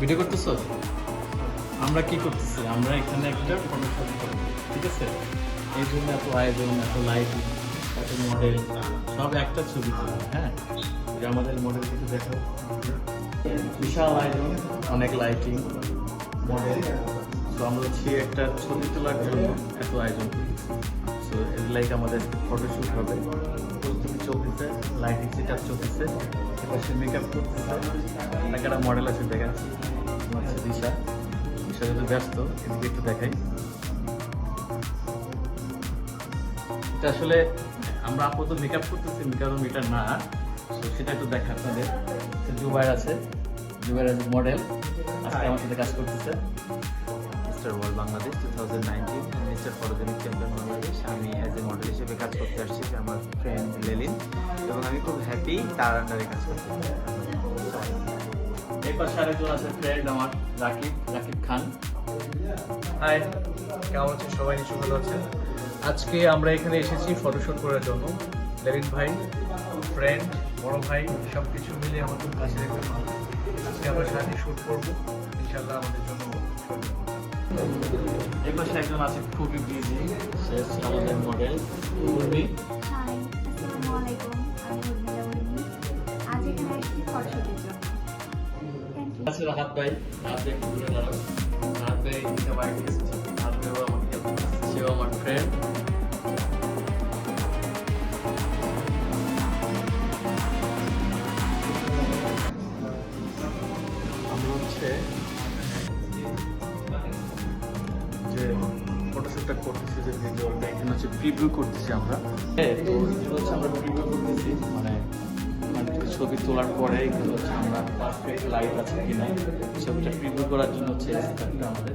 Video করতেছো? আমরা কি করতেছি? আমরা এখানে একটা ফটোশুট করব, ঠিক আছে? এই জন্য এত আয়োজন, এত লাইটিং এত মডেল সব একটা ছবি হ্যাঁ? যে আমাদের মডেল কিছু দেখো। বিশাল আয়োজন, অনেক লাইটিং মডেল তো আমরা হচ্ছে একটা ছবি তোলার জন্য এত আয়োজন সো লাইক আমাদের ফটোশ্যুট হবে। চলতেছে লাইটিং সেট আপ চলতেছে এবার সে মেকআপ করতেছে, একটা মডেল আছে দেখাচ্ছি আমার দিশা। দিশা যদি ব্যস্ত, এদিকে একটু দেখাই। এটা আসলে আমরা আপাতত মেকআপ করতেছি কারণ এটা না। তো সেটা একটু দেখা আপনাদের। জুবাইর আছে। আছে মডেল আজকে আমার সাথে কাজ করতেছে। Mister world Bangladesh two thousand nineteen mister photogenic champion Bangladesh আমি অ্যাজ এ মডেল হিসেবে কাজ করতে আসছি আমার ফ্রেন্ড লেলিন এবং আমি খুব হ্যাপি তার আন্ডারে কাজ করতে এই পাশে আরেকজন আছে ফ্রেন্ড আমার রাকিব রাকিব খান। হাই কেমন আছেন সবাই? নিশ্চয় ভালো আছেন। আজকে আমরা এখানে এসেছি ফটোশ্যুট করার জন্য। লেলিন ভাই ফ্রেন্ড বড় ভাই সব কিছু মিলে খুব কাছে রেখে আজকে আমরা সাথে শ্যুট করব। ইনশাল্লাহ আমাদের জন্য এই পাশে একজন আছে খুবই বিজি সে আমাদের মডেল উর্মি। হাই আসসালামু আলাইকুম আমি উর্মিলা উর্মি আজ এখানে এসেছি ফটোশুটের জন্য। থ্যাংক ইউ আছে রাহাত ভাই রাহাত ভাই একটু দূরে দাঁড়াও। রাহাত ভাই এসেছে রাহাত আমাকে সেও আমার ফ্রেন্ড হচ্ছে প্রিভিউ করতেছি আমরা। হ্যাঁ তো হচ্ছে আমরা প্রিভিউ করতেছি মানে মানে ছবি তোলার পরে এগুলো হচ্ছে আমরা পারফেক্ট লাইট আছে কিনা ছবিটা প্রিভিউ করার জন্য হচ্ছে আমাদের।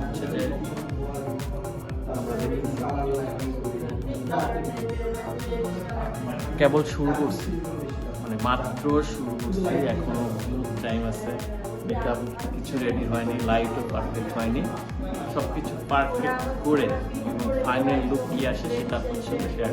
হচ্ছে যে কেবল শুরু করছি মানে মাত্র শুরু করছি, এখনও টাইম আছে। মেকআপ কিছু রেডি হয়নি লাইটও পারফেক্ট হয়নি। সব কিছু পারফেক্ট করে ফাইনাল লুক কি আসে সেটা আপনার share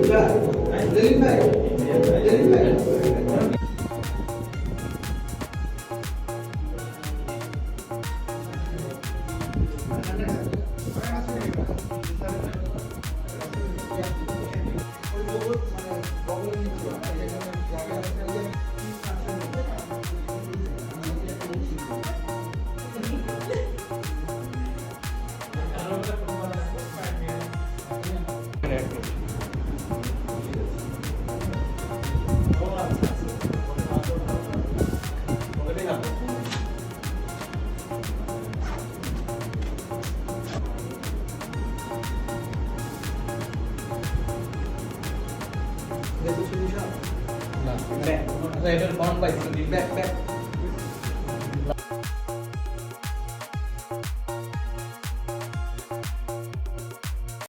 Yeah. Identify. Identify. back. Rider bound by single back back.